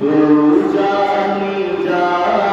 तू जानी जा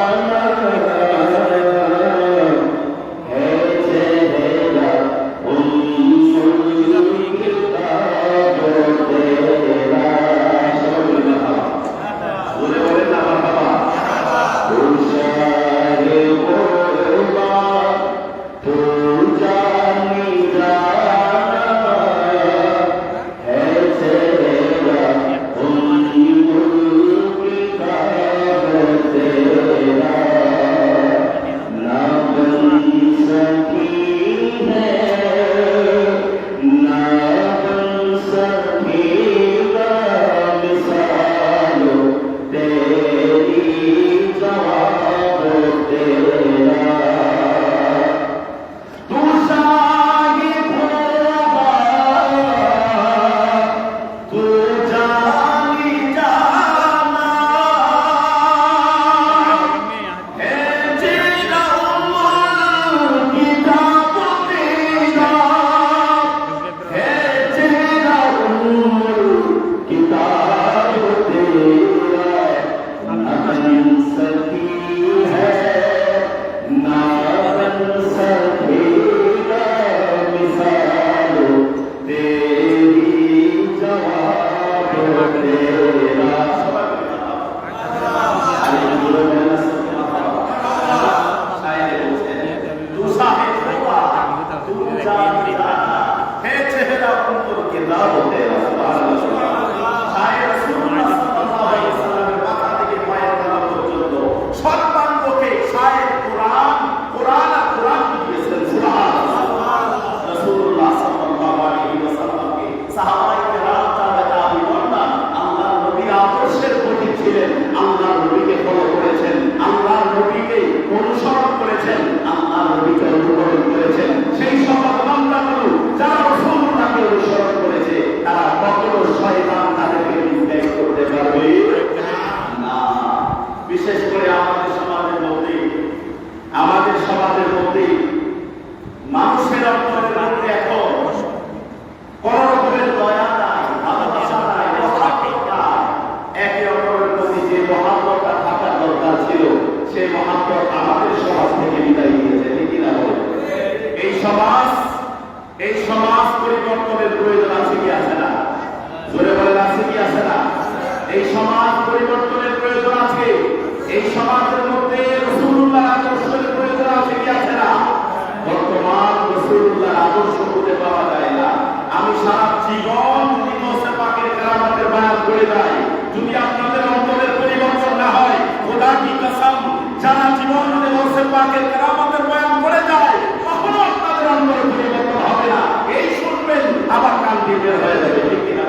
আদর্শ খুঁজে পাওয়া যায় না। আমি সারা জীবন ইনোসে পাকের কেরামতের বায়াত করে যাই, যদি আপনাদের অন্তরের পরিবর্তন না হয়, খোদা কি কসম, সারা জীবন ইনোসে পাকের কেরামতের বায়াত করে যায় কখনো আপনাদের অন্তরে পরিবর্তন হবে না। এই শুনবেন, আবার কান দিয়ে বের হয়ে যাবে। ঠিক কিনা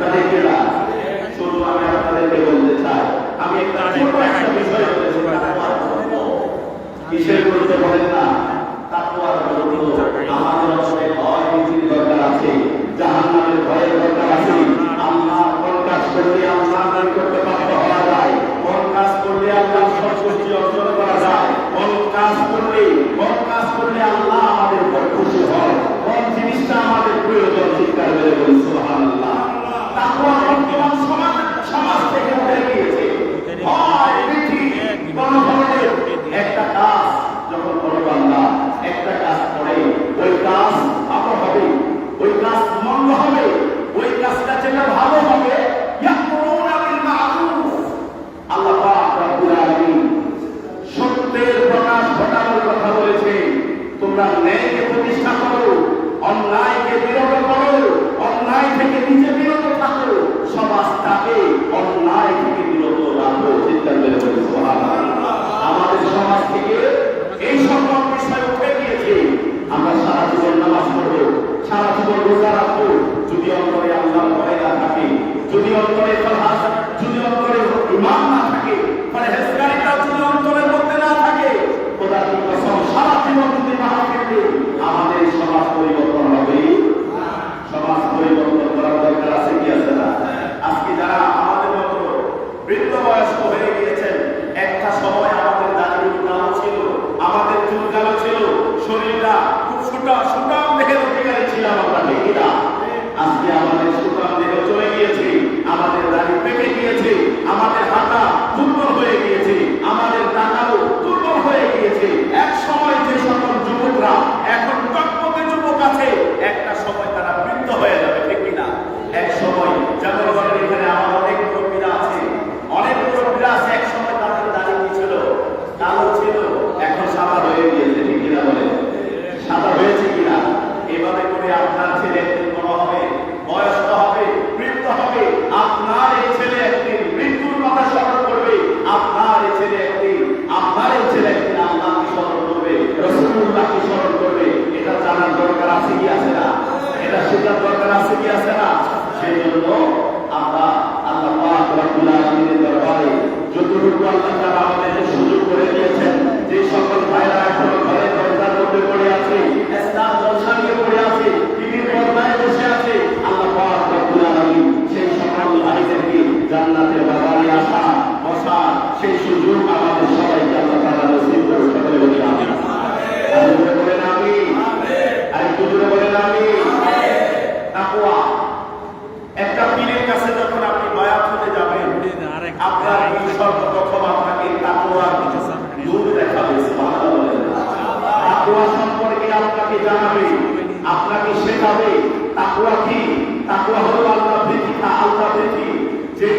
তাদের কেনা শুধু আমি আপনাদেরকে বলতে চাই। আমি একটা বিষয় বলেছি কিসের বলতে বলেন না?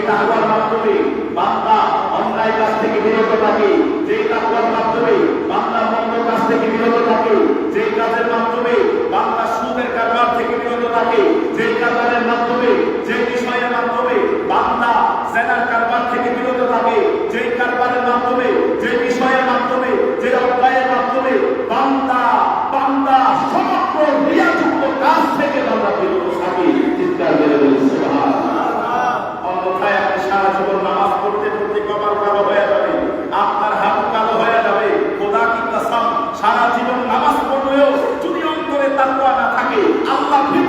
তাকওয়ার মাধ্যমে বান্দা অন্যায় কাজ থেকে বিরত থাকে। যেই তাকওয়ার মাধ্যমে বান্দা মন্দ কাজ থেকে বিরত থাকে। যেই কাজের মাধ্যমে বান্দা সুদের কারবার থেকে বিরত থাকে। যেই কারবারের মাধ্যমে আল্লাহ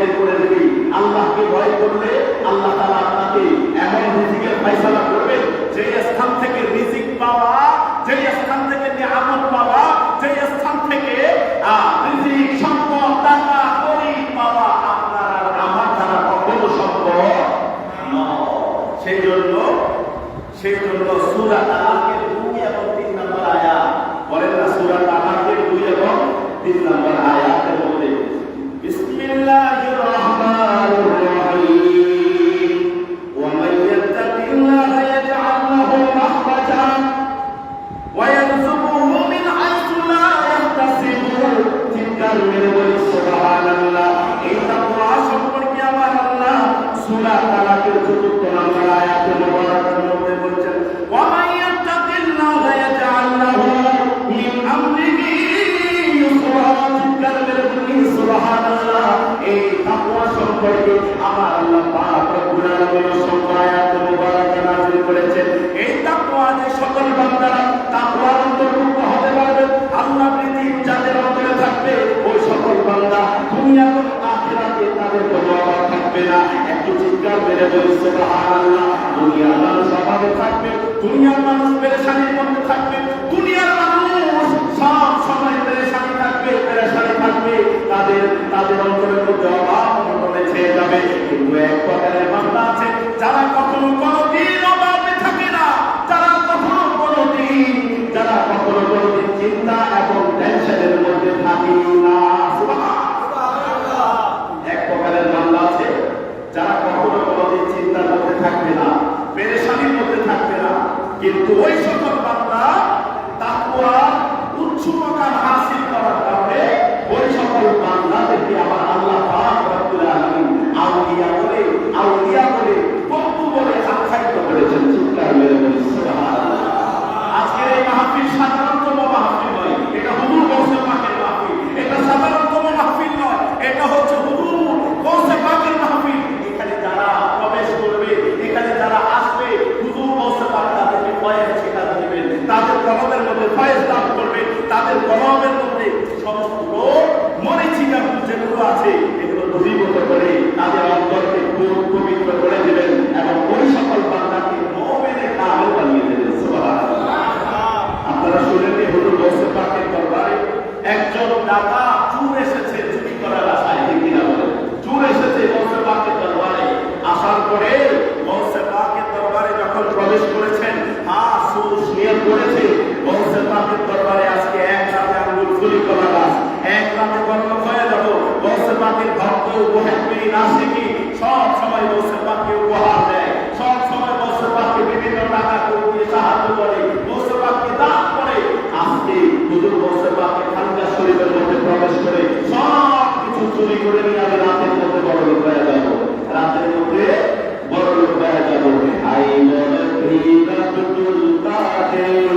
বের করে এই তাকওয়া সম্পর্কে আমার আল্লাহ পাক রব্বুল আলামিন সম্পর্কে আয়াত নাযিল করেছেন। এই তাকওয়া যে সকল বান্দারা অন্তর্ভুক্ত হতে পারবে, আল্লাহ প্রীতি যাদের অন্তরে থাকবে, ওই সকল বান্দা দুনিয়া আখিরাতে তাদের কোনো অভাব থাকবে না। একটু চিৎকার মেরে বলি সুবহানাল্লাহ। দুনিয়ার মানুষ অভাবে থাকবে, দুনিয়ার মানুষ পেরেশানির মধ্যে থাকবে, দুনিয়ার মানুষ তাদের তাদের অন্তরের মধ্যে অভাব অনটনে ছেয়ে যাবে। কিন্তু এক প্রকারের বান্দা আছে, যারা কখনো কোনো দিন অভাবে থাকে না, যারা কখনো কোনো দিন যারা কখনো কোনো দিন চিন্তা এবং টেনশনের মধ্যে থাকে না। তাদের প্রভাবের মধ্যে সমস্ত মরিচিকা যেগুলো আছে, এগুলো দূরীভূত করে তাদের অন্তরকে পবিত্র করে দেবেন এবং নাসিকি সব সময় উপহার দেয়, সব সময় বিভিন্ন টাকা সাহায্য করে দান করে। আজকে মধ্যে প্রবেশ করে সব কিছু চুরি করে নিয়ে আমি রাতের মধ্যে বড় লোক হয়ে যাব। রাতের মধ্যে বড় লোক হয়ে যাব। আই কাদের জিলানি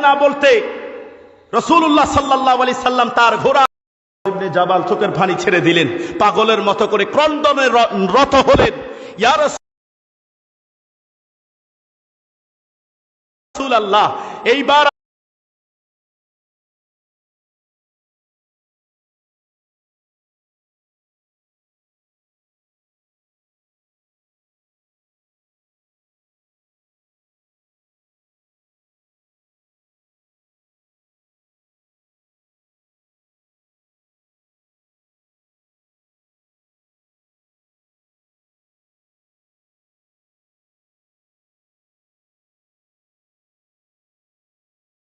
না বলতে রসুল্লাহ সাল্লাহ আলি সাল্লাম তার ঘোড়া জাবাল চোখের পানি ছেড়ে দিলেন। পাগলের মতো করে ক্রন্দনের র- রত হলেন। এইবার